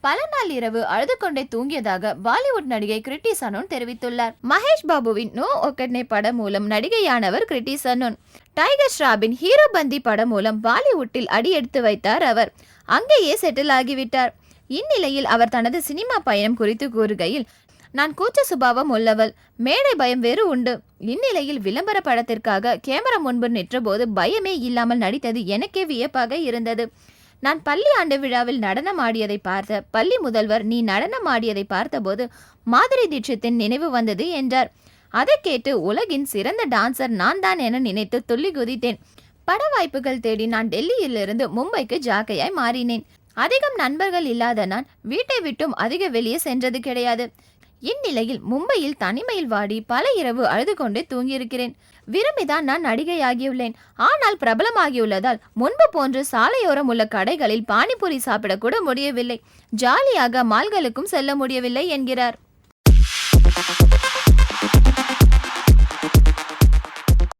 பல நாள் இரவு அழுது கொண்டே தூங்கியதாக பாலிவுட் நடிகை கிரிட்டி சனோன் தெரிவித்துள்ளார். மகேஷ் பாபுவின் நோ ஒக்கட்னே படம் மூலம் நடிகையானவர் கிரிட்டி சனோன். டைகர் ஷ்ராபின் ஹீரோ பந்தி படம் மூலம் பாலிவுட்டில் அடியெடுத்து வைத்தார் அவர். அங்கேயே செட்டில் ஆகிவிட்டார். இந்நிலையில் அவர் தனது சினிமா பயணம் குறித்து கூறுகையில் நான் கூச்ச சுபாவம் உள்ளவள். மேடை பயம் வேறு உண்டு. இந்நிலையில் விளம்பர படத்திற்காக கேமரா முன்பு நின்றபோது பயமே இல்லாமல் நடித்தது எனக்கே வியப்பாக இருந்தது. நான் பள்ளி ஆண்டு விழாவில் நடனம் ஆடியதை பார்த்த பள்ளி முதல்வர் நீ நடனம் ஆடியதை பார்த்தபோது மாதிரி தீட்சித்தின் நினைவு வந்தது என்றார். அதை கேட்டு உலகின் சிறந்த டான்சர் நான் தான் என நினைத்து துள்ளி குதித்தேன். பட வாய்ப்புகள் தேடி நான் டெல்லியிலிருந்து மும்பைக்கு ஜாக்கையாய் மாறினேன். அதிகம் நண்பர்கள் இல்லாத நான் வீட்டை விட்டும் அதிக வெளியே சென்றது கிடையாது. இந்நிலையில் மும்பையில் தனிமையில் வாடி பல இரவு அழுது கொண்டே தூங்கியிருக்கிறேன். விரும்பிதான் நான் நடிகையாகியுள்ளேன். ஆனால் பிரபலமாகியுள்ளதால் முன்பு போன்று சாலையோரம் உள்ள கடைகளில் பானிபூரி சாப்பிடக்கூட முடியவில்லை. ஜாலியாக மால்களுக்கும் செல்ல முடியவில்லை என்கிறார்.